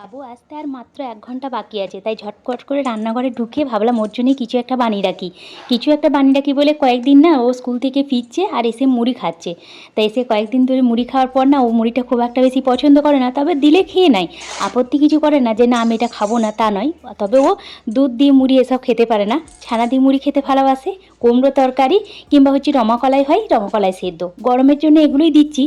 বাবু আসতে আর মাত্র এক ঘণ্টা বাকি আছে, তাই ঝটপট করে রান্নাঘরে ঢুকে ভাবলাম ওর জন্যই কিছু একটা বানিয়ে রাখি। কিছু একটা বানিয়ে রাখি বলে কয়েকদিন না ও স্কুল থেকে ফিরছে আর এসে মুড়ি খাচ্ছে। তাই এসে কয়েকদিন ধরে মুড়ি খাওয়ার পর না ও মুড়িটা খুব একটা বেশি পছন্দ করে না, তবে দিলে খেয়ে নেয়। আপত্তি কিছু করে না যে না, আমি এটা খাব না, তা নয়। তবে ও দুধ দিয়ে মুড়ি এসব খেতে পারে না। ছানা দিয়ে মুড়ি খেতে ভালোবাসে। কুমড়ো তরকারি কিংবা হচ্ছে রমাকলাই হয়, রমাকলাই সেদ্ধ। গরমের জন্য এগুলোই দিচ্ছি।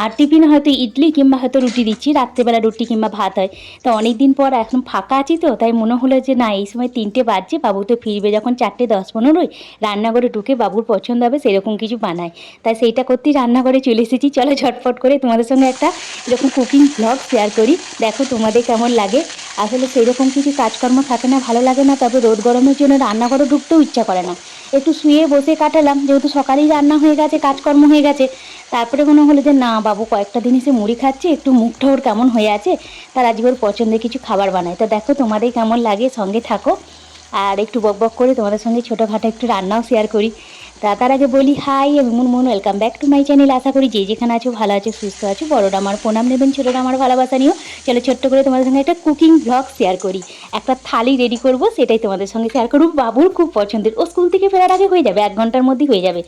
আর টিফিনে হয়তো ইডলি কিংবা হয়তো রুটি দিচ্ছি, রাত্রেবেলা রুটি কিংবা ভাত হয়। তো অনেক দিন পর এখন ফাঁকা আছি তো, তাই মনে হলো যে না, এই সময় তিনটে বাজছে, বাবু তো ফিরবে যখন চারটে দশ পনেরোই রান্নাঘরে ঢুকে বাবুর পছন্দ হবে, সেরকম কিছু বানায়। তাই সেইটা করতেই রান্নাঘরে চলে এসেছি। চলো ঝটপট করে তোমাদের সঙ্গে একটা এরকম কুকিং ব্লগ শেয়ার করি। দেখো তোমাদের কেমন লাগে। আসলে সেরকম কিছু কাজকর্ম থাকে না, ভালো লাগে না, তবে রোদ গরমের জন্য রান্নাঘরে ঢুকতেও ইচ্ছা করে না। একটু শুয়ে বসে কাটালাম, যেহেতু সকালেই রান্না হয়ে গেছে, কাজকর্ম হয়ে গেছে, তারপরে মনে হলো যে, না বাবু, কয়েকটা দিন এসে মুড়ি খাচ্ছে, একটু মুখটা ওর কেমন হয়ে আছে, তার আজকে ওর পছন্দের কিছু খাবার বানায় তো দেখো তোমাদের কেমন লাগে, সঙ্গে থাকো, আর একটু বক বক করে তোমাদের সঙ্গে ছোটোখাটো একটু রান্নাও শেয়ার করি। তা তার আগে বলি হাই, আমি মন welcome back to my channel আশা করি যে যেখানে আছো, ভালো আছো, সুস্থ আছো বড়োটা আমার প্রণাম নেবেন ছোটোটা আমার ভালোবাসা নিও। চলো ছোট্ট করে তোমাদের সঙ্গে একটা কুকিং ব্লগ শেয়ার করি। একটা থালি রেডি করব, সেটাই তোমাদের সঙ্গে শেয়ার করব বাবুর খুব পছন্দের। ও স্কুল থেকে ফেরার আগে হয়ে যাবে, এক ঘণ্টার মধ্যেই হয়ে যাবে।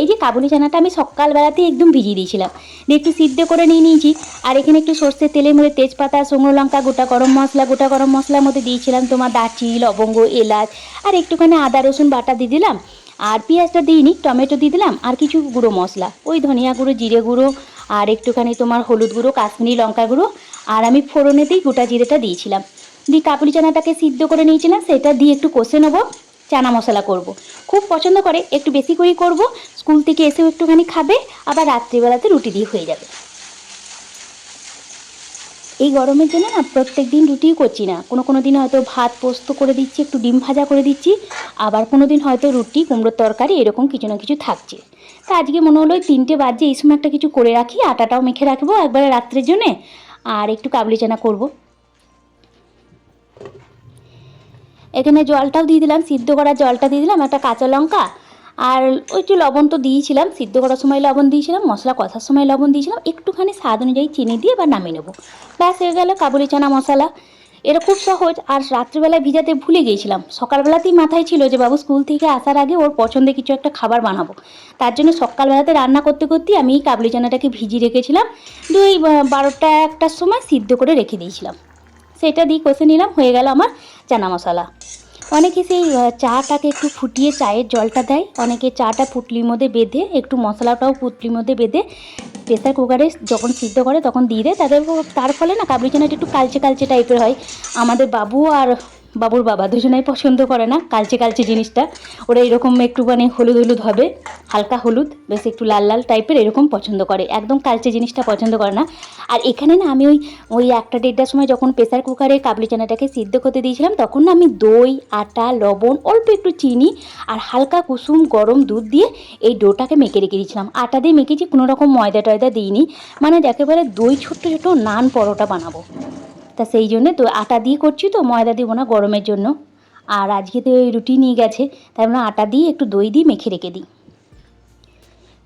এই যে কাবুলি চানাটা আমি সকালবেলাতেই একদম ভিজিয়ে দিয়েছিলাম। দিয়ে একটু সিদ্ধ করে নিয়ে নিয়েছি। আর এখানে একটু সর্ষের তেলের মধ্যে তেজপাতা, শুকনো লঙ্কা, গোটা গরম মশলা, গোটা গরম মশলার মধ্যে দিয়েছিলাম তোমার দারচিনি, লবঙ্গ, এলাচ। আর একটুখানি আদা, রসুন বাটা দিয়ে দিলাম। আর পেঁয়াজটা দিইনি, টমেটো দিয়ে দিলাম, আর কিছু গুঁড়ো মশলা। ওই ধনিয়া গুঁড়ো, জিরে গুঁড়ো, আর একটুখানি তোমার হলুদ গুঁড়ো, কাশ্মীরি লঙ্কা গুঁড়ো, আর আমি ফোড়নেতেই গোটা জিরেটা দিয়েছিলাম। দিয়ে কাবুলি চানাটাকে সিদ্ধ করে নিয়েছিলাম, সেটা দিয়ে একটু কষে নেব, চানা মশলা করব। খুব পছন্দ করে, একটু বেশি করেই করব, স্কুল থেকে এসেও একটুখানি খাবে, আবার রাত্রিবেলাতে রুটি দিয়ে হয়ে যাবে। এই গরমের জন্য না প্রত্যেক দিন রুটিই করছি না। কোনো কোনো দিন হয়তো ভাত পোস্ত করে দিচ্ছি, একটু ডিম ভাজা করে দিচ্ছি, আবার কোনো দিন হয়তো রুটি, কুমড়োর তরকারি এরকম কিছু না কিছু থাকছে। তা আজকে মনে হলো তিনটে বাজে, এই সময় একটা কিছু করে রাখি, আটাটাও মেখে রাখব একবারে রাত্রের জন্যে, আর একটু কাবলি চানা করব। এখানে জলটাও দিয়ে দিলাম, সিদ্ধ করার জলটা দিয়ে দিলাম, একটা কাঁচা লঙ্কা আর ওই একটু লবণ তো দিয়েছিলাম, সিদ্ধ করার সময় লবণ দিয়েছিলাম, মশলা কষার সময় লবণ দিয়েছিলাম, একটুখানি স্বাদ অনুযায়ী চিনি দিয়ে এবার নামিয়ে নেব। ব্যাস, হয়ে গেল কাবুলি চানা মশলা। এটা খুব সহজ, আর রাত্রিবেলায় ভিজাতে ভুলে গিয়েছিলাম। সকালবেলাতেই মাথায় ছিল যে, বাবু, স্কুল থেকে আসার আগে ওর পছন্দের কিছু একটা খাবার বানাবো। তার জন্য সকালবেলাতে রান্না করতে করতেই আমি এই কাবলি চানাটাকে ভিজিয়ে রেখেছিলাম। দুই বারোটা একটার সময় সিদ্ধ করে রেখে দিয়েছিলাম। সেটা দিয়ে কষে নিলাম, হয়ে গেল আমার চানা মশলা। অনেকে সেই চাটাকে একটু ফুটিয়ে চায়ের জলটা দেয়। অনেকে চাটা পুটলির মধ্যে বেঁধে, একটু মশলাটাও পুটলির মধ্যে বেঁধে প্রেসার কুকারে যখন সিদ্ধ করে তখন দিয়ে দেয়। তাদের তার ফলে না, কাবলি চানাটা একটু কালচে কালচে টাইপের হয়। আমাদের বাবু আর বাবুর বাবা দুজনাই পছন্দ করে না, কালচে কালচে জিনিসটা। ওরা এরকম একটুখানি হলুদ হলুদ হবে, হালকা হলুদ, বেশ একটু লাল লাল টাইপের এরকম পছন্দ করে। একদম কালচে জিনিসটা পছন্দ করে না। আর এখানে না আমি ওই ওই একটা দেড়টার সময় যখন প্রেসার কুকারে কাবলি চানাটাকে সিদ্ধ করতে দিয়েছিলাম, তখন না আমি দই, আটা, লবণ, অল্প একটু চিনি আর হালকা কুসুম গরম দুধ দিয়ে এই ডোটাকে মেখে রেখে দিয়েছিলাম। আটা দিয়ে মেখেছি, কোনো রকম ময়দা টয়দা দিইনি। মানে একেবারে দই ছোট্ট ছোট নান পরোটা বানাবো। তা সেই জন্যে তো আটা দিয়ে করছি তো, ময়দা দেবো না গরমের জন্য। আর আজকে তো ওই রুটি নিয়ে গেছে, তাই আমরা আটা দিয়ে একটু দই দিয়ে মেখে রেখে দিই।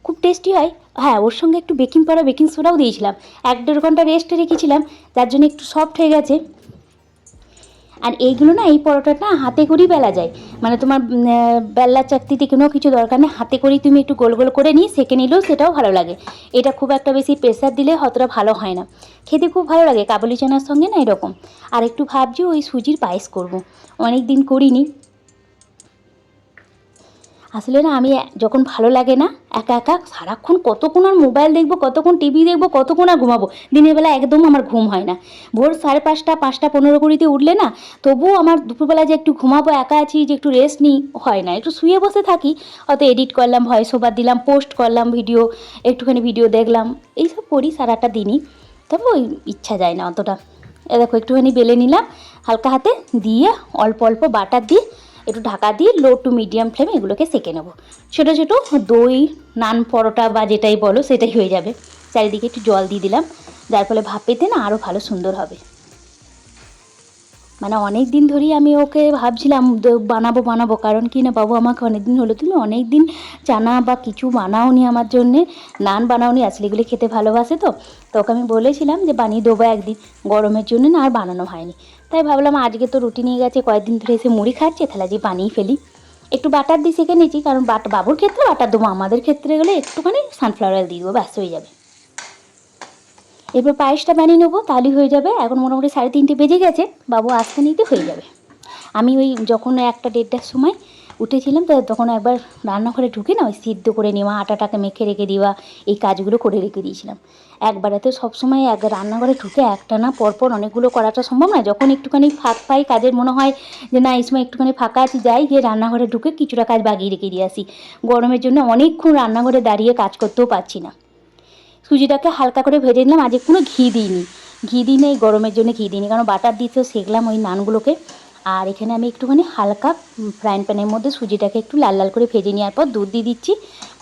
খুব টেস্টি হয়। হ্যাঁ ওর সঙ্গে একটু বেকিং পাউডার, বেকিং সোডাও দিয়েছিলাম। এক দেড় ঘণ্টা রেস্টে রেখেছিলাম, যার জন্য একটু সফট হয়ে গেছে। আর এইগুলো না, এই পরোটাটা হাতে করেই বেলা যায়। মানে তোমার বেলা চাকতিতে কোনো কিছু দরকার নেই, হাতে করেই তুমি একটু গোল গোল করে নিয়ে সেঁকে নিলেও সেটাও ভালো লাগে। এটা খুব একটা বেশি প্রেশার দিলে অতটা ভালো হয় না। খেতে খুব ভালো লাগে, কাবুলি চানার সঙ্গে না এরকম। আর একটু ভাবছি ওই সুজির পায়েস করব। অনেক দিন করিনি আসলে না, আমি যখন ভালো লাগে না, একা একা সারাক্ষণ কতক্ষণ আর মোবাইল দেখব, কতক্ষণ টিভি দেখব, কতক্ষণ আর ঘুমাবো, দিনের বেলা একদম আমার ঘুম হয় না। ভোর সাড়ে পাঁচটা পাঁচটা পনেরো কুড়িতে উঠলে না, তবুও আমার দুপুরবেলা যে একটু ঘুমাবো, একা আছি, যে একটু রেস্ট নিই, হয় না। একটু শুয়ে বসে থাকি, হয়তো এডিট করলাম ভয়েস ওভার দিলাম পোস্ট করলাম ভিডিও একটুখানি ভিডিও দেখলাম, এইসব করি সারাটা দিনই। তবে ওই ইচ্ছা যায় না অতটা। এ দেখো, একটুখানি বেলে নিলাম, হালকা হাতে দিয়ে অল্প অল্প বাটার দিয়ে একটু ঢাকা দিয়ে লো টু মিডিয়াম ফ্লেমে এগুলোকে সেঁকে নেব। ছোটো ছোটো দই, নান পরোটা বা যেটাই বলো সেটাই হয়ে যাবে। চারিদিকে একটু জল দিয়ে দিলাম। যার ফলে ভাপ পেতে না আরও ভালো সুন্দর হবে। মানে অনেক দিন ধরেই আমি ওকে ভাবছিলাম বানাবো বানাবো। কারণ কি না, বাবু আমাকে অনেক দিন হলো, তুমি অনেক দিন চানা বা কিছু বানাওনি আমার জন্যে, নান বানাওনি আসলে এগুলো খেতে ভালোবাসে তো। তো ওকে আমি বলেছিলাম যে, বানিয়ে দেবো একদিন, গরমের জন্য না আর বানানো হয়নি। তাই ভাবলাম, আজকে তো রুটি নিয়ে গেছে, কয়েকদিন ধরে এসে মুড়ি খাচ্ছে, তাহলে আজকে বানিয়ে ফেলি। একটু বাটার দিয়ে শিখে নিয়েছি, কারণ বাট, বাবুর ক্ষেত্রে, বাটার দেবো, আমাদের ক্ষেত্রে গেলে একটুখানি সানফ্লাওয়ার অয়েল দিয়ে দেবো, ব্যাস, হয়ে যাবে। এরপর পায়েসটা বানিয়ে নেব, তাহলেই হয়ে যাবে। এখন মোটামুটি সাড়ে তিনটে বেজে গেছে, বাবু আসতে নিতে হয়ে যাবে। আমি ওই যখন একটা দেড়টার সময় উঠেছিলাম, তো তখন একবার রান্নাঘরে ঢুকে না ওই সিদ্ধ করে নেওয়া, আটাটাকে মেখে রেখে দেওয়া, এই কাজগুলো করে রেখে দিয়েছিলাম। একবারে তো সবসময় এক রান্নাঘরে ঢুকে একটা না, পরপর অনেকগুলো করাটা সম্ভব না। যখন একটুখানি ফাঁক পাই, কাজের মনে হয় যে, না, এই সময় একটুখানি ফাঁকা আছি, যাই গিয়ে রান্নাঘরে ঢুকে কিছুটা কাজ বাগিয়ে রেখে দিয়ে আসি। গরমের জন্য অনেকক্ষণ রান্নাঘরে দাঁড়িয়ে কাজ করতেও পারছি না। সুজিটাকে হালকা করে ভেজে নিলাম। আজকে কোনো ঘি দিইনি। ঘি দিই এই গরমের জন্য ঘি দিইনি, কারণ বাটার তো সেকলাম ওই নানগুলোকে। আর এখানে আমি একটুখানি হালকা ফ্রাইং প্যানের মধ্যে সুজিটাকে একটু লাল লাল করে ভেজে নেওয়ার পর দুধ দিয়ে দিচ্ছি।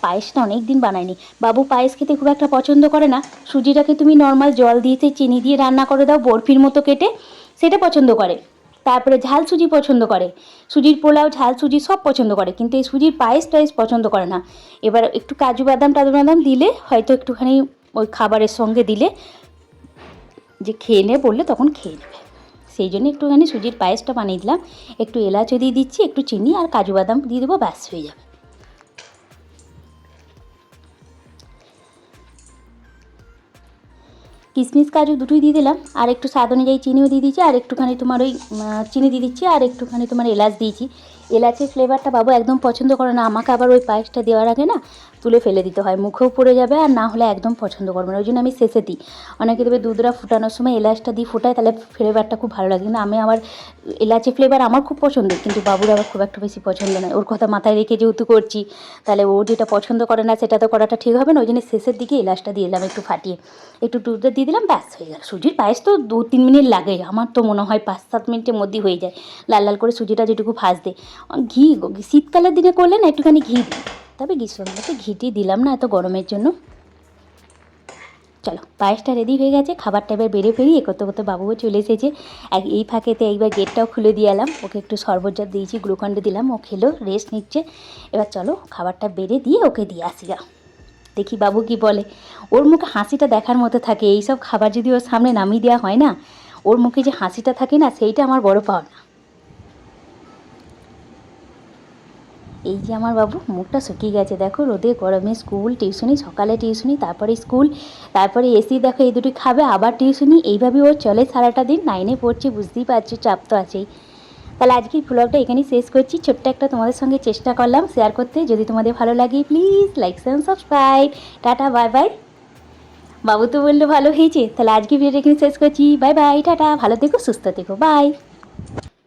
পায়েসটা অনেক দিন বানাইনি। বাবু পায়েস খেতে খুব একটা পছন্দ করে না। সুজিটাকে তুমি নর্মাল জল দিয়েছে, চিনি দিয়ে রান্না করে দাও, বরফির মতো কেটে, সেটা পছন্দ করে। তারপরে ঝাল সুজি পছন্দ করে। সুজির পোলাও, ঝাল সুজি সব পছন্দ করে, কিন্তু এই সুজির পায়েস টায়েস পছন্দ করে না। এবার একটু কাজু বাদাম, টাজু বাদাম দিলে, হয়তো একটুখানি ওই খাবারের সঙ্গে দিলে যে খেয়ে নে বললে তখন খেয়ে নেবে। সেই জন্য একটুখানি সুজির পায়েসটা বানিয়ে দিলাম। একটু এলাচ দিয়ে দিচ্ছি, একটু চিনি আর কাজু বাদাম দিয়ে দেবো, ব্যাস হয়ে যাবে। কিশমিশ কাজু দুটোই দিয়ে দিলাম। আর একটু স্বাদ অনুযায়ী চিনিও দিয়ে দিয়েছি। আর একটুখানি তোমার ওই চিনি দিয়ে দিচ্ছি। আর একটুখানি তোমার এলাচ দিয়েছি। এলাচের ফ্লেভারটা বাবু একদম পছন্দ করে না। আমাকে আবার ওই পায়েসটা দেওয়ার আগে না তুলে ফেলে দিতে হয়। মুখেও পড়ে যাবে আর না হলে একদম পছন্দ করবে না। ওই জন্য আমি শেষে দিই। অনেকে দেবে দুধটা ফুটানোর সময় এলাচটা দিয়ে ফুটায়, তাহলে ফ্লেভারটা খুব ভালো লাগে। কিন্তু আমি আমার এলাচি ফ্লেভার আমার খুব পছন্দ কিন্তু বাবুর আবার খুব একটা বেশি পছন্দ নয়। ওর কথা মাথায় রেখে যেহেতু করছি, তাহলে ও যেটা পছন্দ করে না, সেটা তো করাটা ঠিক হবে না। ওই জন্য শেষের দিকে এলাচটা দিয়ে দিলাম একটু ফাটিয়ে। একটু দুধটা দিয়ে দিলাম, ব্যাস হয়ে গেল। সুজির পায়েস তো দু তিন মিনিট লাগে। আমার তো মনে হয় পাঁচ সাত মিনিটের মধ্যেই হয়ে যায়। লাল লাল করে সুজিটা যেটুকু ভাজতে। ঘি গো, শীতকালের দিনে করলে না একটুখানি ঘি দিই। তবে গ্রীষ্মকালে ঘিটি দিলাম না এত গরমের জন্য। চলো পায়েসটা রেডি হয়ে গেছে খাবারটা এবার বেড়ে ফেরি এ করতে করতে বাবুও চলে এসেছে। এক এই ফাঁকেতে এইবার গেটটাও খুলে দিয়ে এলাম। ওকে একটু যা দিয়েছি গ্লুকন্ডে দিলাম ও খেলো রেস্ট নিচ্ছে। এবার চলো খাবারটা বেড়ে দিয়ে ওকে দিয়ে আসি দেখি বাবু কি বলে। ওর মুখে হাসিটা দেখার মতো থাকে এই সব খাবার যদি ওর সামনে নামিয়ে দেওয়া হয় না ওর মুখে যে হাসিটা থাকে না সেইটা আমার বড় পাওনা। এই যে আমার বাবু, মুখটা শুকিয়ে গেছে, দেখো রোদে গরমে স্কুল, টিউশনি, সকালে টিউশনি, তারপরে স্কুল, তারপরে এসি দেখো এই দুটি খাবে, আবার টিউশনি, এইভাবে ওর চলে সারাটা দিন নাইনে পড়ছে, বুঝতেই পারছ, চাপ তো আছেই। তাহলে আজকে ব্লগটা এখানেই শেষ করছি, ছোট্ট একটা তোমাদের সঙ্গে চেষ্টা করলাম শেয়ার করতে, যদি তোমাদের ভালো লাগে please like and subscribe tata bye bye বাবু তো বলল ভালো হয়েছে, তাহলে আজকে ভিডিওটা এখানে শেষ করছি বাই বাই টাটা, ভালো থেকো, সুস্থ থেকো বাই